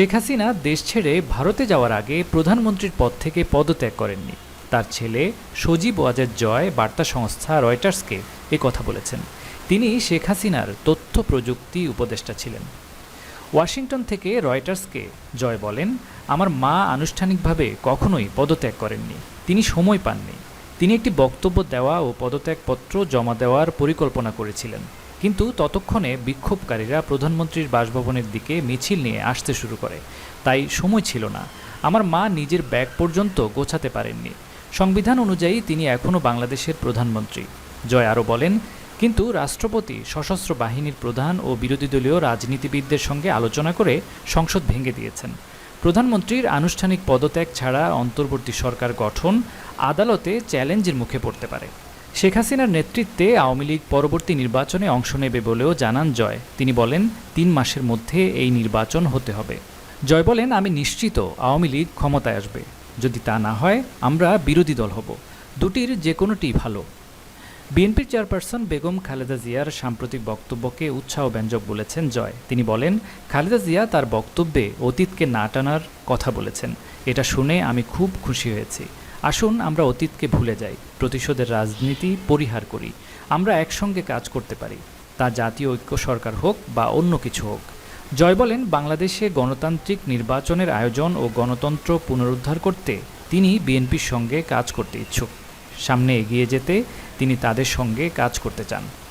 শেখ হাসিনা দেশ ছেড়ে ভারতে যাওয়ার আগে প্রধানমন্ত্রীর পদ থেকে পদত্যাগ করেননি। তার ছেলে সজীব ওয়াজেদ জয় বার্তা সংস্থা রয়টার্সকে এ কথা বলেছেন। তিনি শেখ হাসিনার তথ্য প্রযুক্তি উপদেষ্টা ছিলেন। ওয়াশিংটন থেকে রয়টার্সকে জয় বলেন, আমার মা আনুষ্ঠানিকভাবে কখনোই পদত্যাগ করেননি। তিনি সময় পাননি। তিনি একটি বক্তব্য দেওয়া ও পদত্যাগপত্র জমা দেওয়ার পরিকল্পনা করেছিলেন। কিন্তু ততক্ষণে বিক্ষোভকারীরা প্রধানমন্ত্রীর বাসভবনের দিকে মিছিল নিয়ে আসতে শুরু করে। তাই সময় ছিল না। আমার মা নিজের ব্যাগ পর্যন্ত গোছাতে পারেননি। সংবিধান অনুযায়ী তিনি এখনও বাংলাদেশের প্রধানমন্ত্রী। জয় আরও বলেন, কিন্তু রাষ্ট্রপতি, সশস্ত্র বাহিনীর প্রধান ও বিরোধী দলীয় রাজনীতিবিদদের সঙ্গে আলোচনা করে সংসদ ভেঙে দিয়েছেন। প্রধানমন্ত্রীর আনুষ্ঠানিক পদত্যাগ ছাড়া অন্তর্বর্তী সরকার গঠন আদালতে চ্যালেঞ্জের মুখে পড়তে পারে। শেখ হাসিনার নেতৃত্বে আওয়ামী লীগ পরবর্তী নির্বাচনে অংশ নেবে বলেও জানান জয়। তিনি বলেন, তিন মাসের মধ্যে এই নির্বাচন হতে হবে। জয় বলেন, আমি নিশ্চিত আওয়ামী লীগ ক্ষমতায় আসবে। যদি তা না হয়, আমরা বিরোধী দল হব। দুটির যে কোনোটি ভালো। বিএনপির চেয়ারপারসন বেগম খালেদা জিয়ার সাম্প্রতিক বক্তব্যকে উৎসাহ ব্যঞ্জক বলেছেন জয়। তিনি বলেন, খালেদা জিয়া তার বক্তব্যে অতীতকে না টানার কথা বলেছেন। এটা শুনে আমি খুব খুশি হয়েছি। আসুন আমরা অতীতকে ভুলে যাই, প্রতিশোধের রাজনীতি পরিহার করি। আমরা একসঙ্গে কাজ করতে পারি, তা জাতীয় ঐক্য সরকার হোক বা অন্য কিছু হোক। জয় বলেন, বাংলাদেশে গণতান্ত্রিক নির্বাচনের আয়োজন ও গণতন্ত্র পুনরুদ্ধার করতে তিনি বিএনপির সঙ্গে কাজ করতে ইচ্ছুক। সামনে এগিয়ে যেতে তিনি তাদের সঙ্গে কাজ করতে চান।